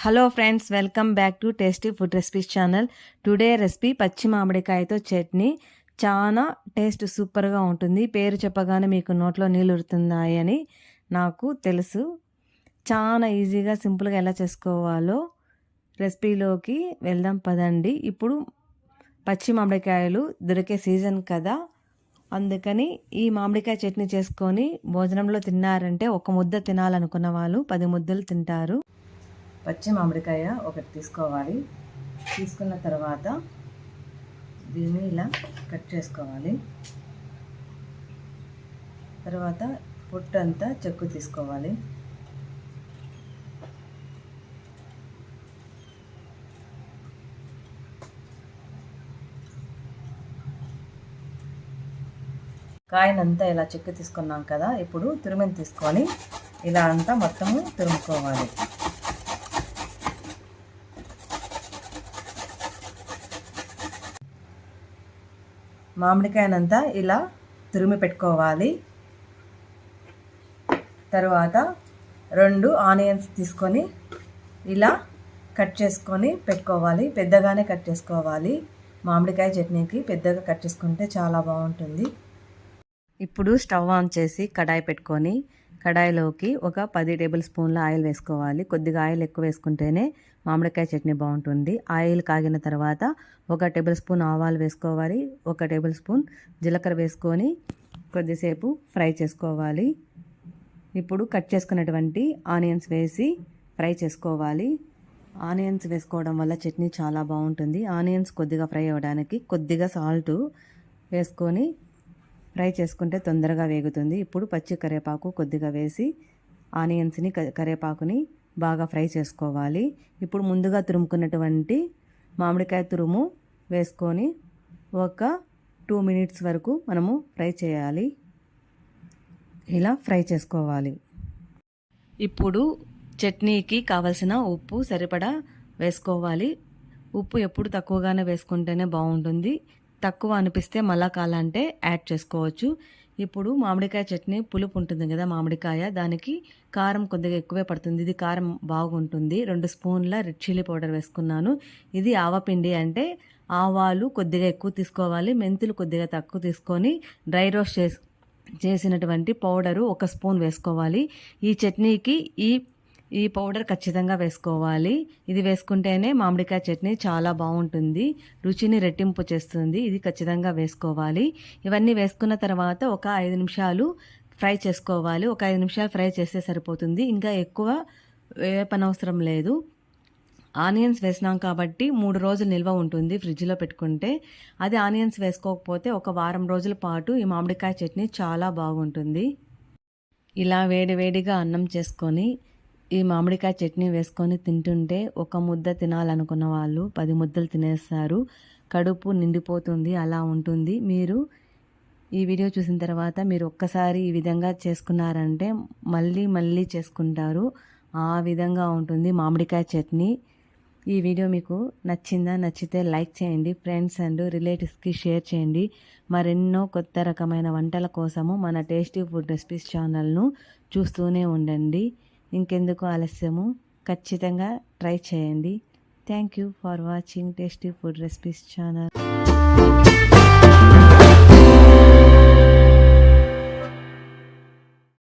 Hello friends welcome back to tasty food recipes channel today recipe పచ్చి మామిడికాయతో చట్నీ. చాలా taste సూపర్గా ఉంటుంది. పేరు చెప్పగానే మీకు నోట్లో నీళ్ళు ఉడుతున్నాయని నాకు తెలుసు. చాలా ఈజీగా సింపుల్గా ఎలా చేసుకోవాలో రెసిపీలోకి వెళ్దాం పదండి. ఇప్పుడు పచ్చి మామిడికాయలు దొరికే సీజన్ కదా. అందుకని ఈ మామిడికాయ చట్నీ చేసుకొని భోజనంలో తిన్నారంటే ఒక ముద్ద తినాలనుకున్న వాళ్ళు పది ముద్దలు తింటారు. పచ్చి మామిడికాయ ఒకటి తీసుకోవాలి. తీసుకున్న తర్వాత దీన్ని ఇలా కట్ చేసుకోవాలి. తర్వాత పొట్టు అంతా చెక్కు తీసుకోవాలి. కాయనంతా ఇలా చెక్కు తీసుకున్నాం కదా ఇప్పుడు తురిమిని తీసుకొని ఇలా అంతా మొత్తము తురుముకోవాలి. మామిడికాయనంతా ఇలా తురిమి పెట్టుకోవాలి. తర్వాత రెండు ఆనియన్స్ తీసుకొని ఇలా కట్ చేసుకొని పెట్టుకోవాలి. పెద్దగానే కట్ చేసుకోవాలి. మామిడికాయ చట్నీకి పెద్దగా కట్ చేసుకుంటే చాలా బాగుంటుంది. ఇప్పుడు స్టవ్ ఆన్ చేసి కడాయి పెట్టుకొని కడాయిలోకి ఒక పది టేబుల్ స్పూన్ల ఆయిల్ వేసుకోవాలి. కొద్దిగా ఆయిల్ ఎక్కువ వేసుకుంటేనే మామిడికాయ చట్నీ బాగుంటుంది. ఆయిల్ కాగిన తర్వాత ఒక టేబుల్ స్పూన్ ఆవాలు వేసుకోవాలి. ఒక టేబుల్ స్పూన్ జీలకర్ర వేసుకొని కొద్దిసేపు ఫ్రై చేసుకోవాలి. ఇప్పుడు కట్ చేసుకున్నటువంటి ఆనియన్స్ వేసి ఫ్రై చేసుకోవాలి. ఆనియన్స్ వేసుకోవడం వల్ల చట్నీ చాలా బాగుంటుంది. ఆనియన్స్ కొద్దిగా ఫ్రై అవ్వడానికి కొద్దిగా సాల్ట్ వేసుకొని ఫ్రై చేసుకుంటే తొందరగా వేగుతుంది. ఇప్పుడు పచ్చి కరివేపాకు కొద్దిగా వేసి ఆనియన్స్ని కరివేపాకుని బాగా ఫ్రై చేసుకోవాలి. ఇప్పుడు ముందుగా తురుముకున్నటువంటి మామిడికాయ తురుము వేసుకొని ఒక టూ మినిట్స్ వరకు మనము ఫ్రై చేయాలి. ఇలా ఫ్రై చేసుకోవాలి. ఇప్పుడు చట్నీకి కావలసిన ఉప్పు సరిపడా వేసుకోవాలి. ఉప్పు ఎప్పుడు తక్కువగానే వేసుకుంటేనే బాగుంటుంది. తక్కువ అనిపిస్తే మళ్ళా కాలంటే యాడ్ చేసుకోవచ్చు. ఇప్పుడు మామిడికాయ చట్నీ పులుపు ఉంటుంది కదా మామిడికాయ దానికి కారం కొద్దిగా ఎక్కువే పడుతుంది. ఇది కారం బాగుంటుంది. రెండు స్పూన్ల రెడ్ చిల్లీ పౌడర్ వేసుకున్నాను. ఇది ఆవపిండి అంటే ఆవాలు కొద్దిగా ఎక్కువ తీసుకోవాలి మెంతులు కొద్దిగా తక్కువ తీసుకొని డ్రై రోస్ట్ చేసి చేసినటువంటి పౌడరు ఒక స్పూన్ వేసుకోవాలి. ఈ చట్నీకి ఈ ఈ పౌడర్ ఖచ్చితంగా వేసుకోవాలి. ఇది వేసుకుంటేనే మామిడికాయ చట్నీ చాలా బాగుంటుంది. రుచిని రెట్టింపు చేస్తుంది. ఇది ఖచ్చితంగా వేసుకోవాలి. ఇవన్నీ వేసుకున్న తర్వాత ఒక ఐదు నిమిషాలు ఫ్రై చేసుకోవాలి. ఒక ఐదు నిమిషాలు ఫ్రై చేస్తే సరిపోతుంది. ఇంకా ఎక్కువ వేపనవసరం లేదు. ఆనియన్స్ వేసినాం కాబట్టి మూడు రోజులు నిల్వ ఉంటుంది ఫ్రిడ్జ్లో పెట్టుకుంటే. అది ఆనియన్స్ వేసుకోకపోతే ఒక వారం రోజుల పాటు ఈ మామిడికాయ చట్నీ చాలా బాగుంటుంది. ఇలా వేడి వేడిగా అన్నం చేసుకొని ఈ మామిడికాయ చట్నీ వేసుకొని తింటుంటే ఒక ముద్ద తినాలనుకున్న వాళ్ళు పది ముద్దలు తినేస్తారు. కడుపు నిండిపోతుంది అలా ఉంటుంది. మీరు ఈ వీడియో చూసిన తర్వాత మీరు ఒక్కసారి ఈ విధంగా చేసుకున్నారంటే మళ్ళీ మళ్ళీ చేసుకుంటారు. ఆ విధంగా ఉంటుంది మామిడికాయ చట్నీ. ఈ వీడియో మీకు నచ్చిందా? నచ్చితే లైక్ చేయండి. ఫ్రెండ్స్ అండ్ రిలేటివ్స్కి షేర్ చేయండి. మరెన్నో కొత్త రకమైన వంటల కోసము మన టేస్టీ ఫుడ్ రెసిపీస్ ఛానల్ను చూస్తూనే ఉండండి. ఇంకెందుకు ఆలస్యము? ఖచ్చితంగా ట్రై చేయండి. Thank you for watching tasty food recipes channel.